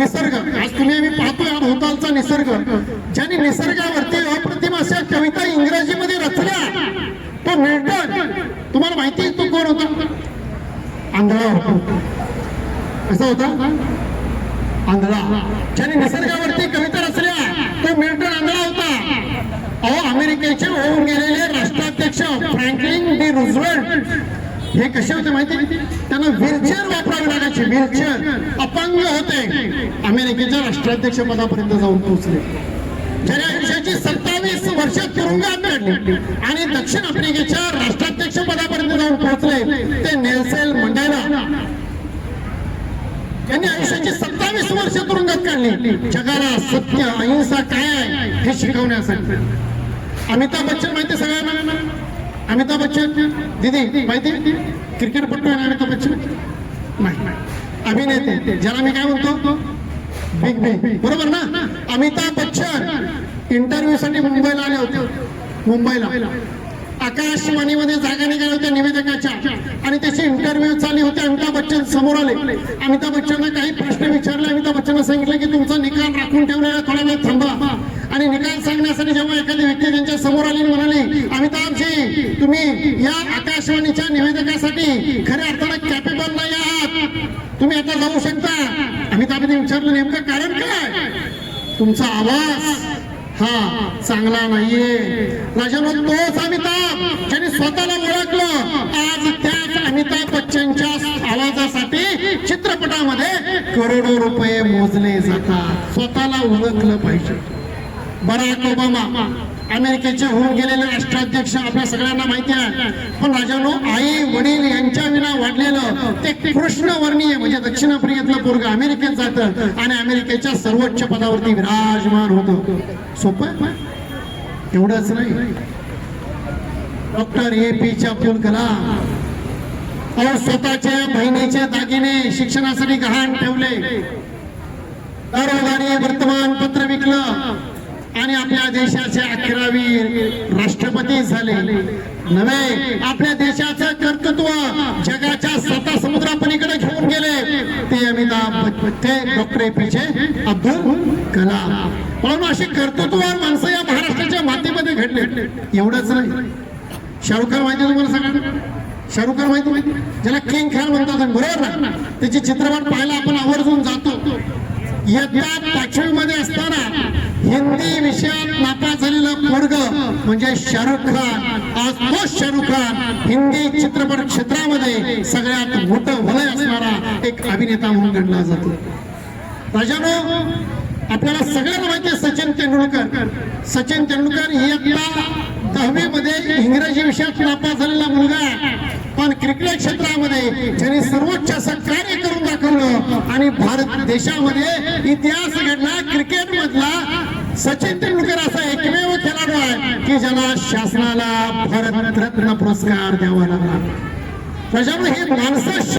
निसर्ग. आज तुम्ही आम्ही पाहतोय भोवतालचा निसर्ग. ज्याने निसर्गावरती अप्रतिम अशा कविता इंग्रजीमध्ये रचल्या. तो मिल्टन तुम्हाला माहिती आहे तो कोण होता? आंधळा होता. कसा होता? आंधळा. ज्याने निसर्गावरती कविता रचल्या तो मिल्टन आंधळा होता. अहो अमेरिकेचे होऊन गेलेले राष्ट्राध्यक्ष फ्रँकलिन डी रुझवेल्ट. हे कसे होते माहिती? त्यांना व्हीलचेअर वापरावी लागायची. व्हीलचेअर अपंग होते. अमेरिकेच्या राष्ट्राध्यक्ष पदापर्यंत जाऊन पोहोचले. ज्याने आयुष्याची सत्तावीस वर्ष तुरुंगात काढली आणि दक्षिण आफ्रिकेच्या राष्ट्राध्यक्ष पदापर्यंत जाऊन पोहोचले ते नेल्सेल मंडेला. त्यांनी आयुष्याची सत्तावीस वर्ष तुरुंगात काढली. जगाला सत्य अहिंसा काय आहे हे शिकवण्यासाठी. अमिताभ बच्चन माहिती सगळ्यांना अमिताभ बच्चन? दीदी माहिती? क्रिकेटपटू आहे अमिताभ बच्चन? नाही. अभिनेते ज्याला मी काय म्हणतो? बिग बी बरोबर ना? अमिताभ बच्चन. इंटरव्ह्यू साठी मुंबईला आले होते. मुंबईला. आकाशवाणीमध्ये जागा निघाल्या होत्या निवेदकाच्या. आणि त्याचे इंटरव्ह्यू चालली होते अमिताभ बच्चन समोर आले. अमिताभ बच्चनला काही प्रश्न विचारले. अमिताभ बच्चनला सांगितलं की तुमचा निकाल राखून ठेवलेला थोडा वेळ थांबा. आणि निकाल सांगण्यासाठी जेव्हा तुम्ही या आकाशवाणीच्या निवेदकासाठी खऱ्या अर्थानं कॅपेबल नाही आहात. तुम्ही आता जाऊ शकता. अमिताभने विचारलं नेमकं कारण काय? तुमचा आवाज हा चांगला नाहीये. राजानो तोच अमिताभ ज्याने स्वतःला ओळखलं. आज त्याच अमिताभ बच्चनच्या आवाजासाठी चित्रपटामध्ये करोडो रुपये मोजले जातात. स्वतःला ओळखलं पाहिजे. बराक ओबामा अमेरिकेचे होऊन गेलेले राष्ट्राध्यक्ष आपल्या सगळ्यांना माहिती आहे. पण राजानो आई वडील यांच्या विना वाढलेलं ते कृष्णवर्णीय म्हणजे दक्षिण आफ्रिकेतलं पोरग अमेरिकेत जातं आणि अमेरिकेच्या सर्वोच्च पदावरती विराजमान होतं. सोपं आहे? एवढंच नाही. डॉक्टर ए पी जे अब्दुल कलाम अहो स्वतःच्या बहिणीचे दागिने शिक्षणासाठी गहाण ठेवले. दरोदारी वर्तमानपत्र विकलं. आणि आपल्या देशाचे अकरावी राष्ट्रपती झाले. नव्हे आपल्या देशाचं कर्तृत्व जगाच्या साता समुद्रापलीकडे घेऊन गेले. ते अमिताभ ते डॉक्टर एपीजे अब्दुल कलाम. म्हणून अशी कर्तृत्व माणसं या महाराष्ट्राच्या मातीमध्ये घडले. एवढंच नाही. शाहरुख खान माहिती तुम्हाला सगळ्यांना शाहरुख खान माहिती माहिती ज्याला किंग खान म्हणतात बरोबर ना? त्याचे चित्रपट पाहायला आपण आवर्जून जातो. इयत्ता पाचवी मध्ये असताना हिंदी विषयात नापास झालेला पोरग म्हणजे शाहरुख खान. आज तो शाहरुख खान हिंदी चित्रपट क्षेत्रामध्ये सगळ्यात मोठं वलय असणारा एक अभिनेता म्हणून गणला जातो. राजानो आपल्याला सगळ्यांना माहिती आहे सचिन तेंडुलकर. सचिन तेंडुलकर इयत्ता दहावी मध्ये इंग्रजी विषयात नापास झालेला मुलगा पण क्रिकेट क्षेत्रामध्ये त्यांनी सर्वोच्च असं कार्य करून दाखवलं आणि भारत देशामध्ये इतिहास घडला क्रिकेट मधला सचिन तेंडुलकर असा एकमेव खेळाडू आहे की ज्याला शासनाला भारतरत्न पुरस्कार द्यावा लागला. त्याच्यामुळे हे माणसं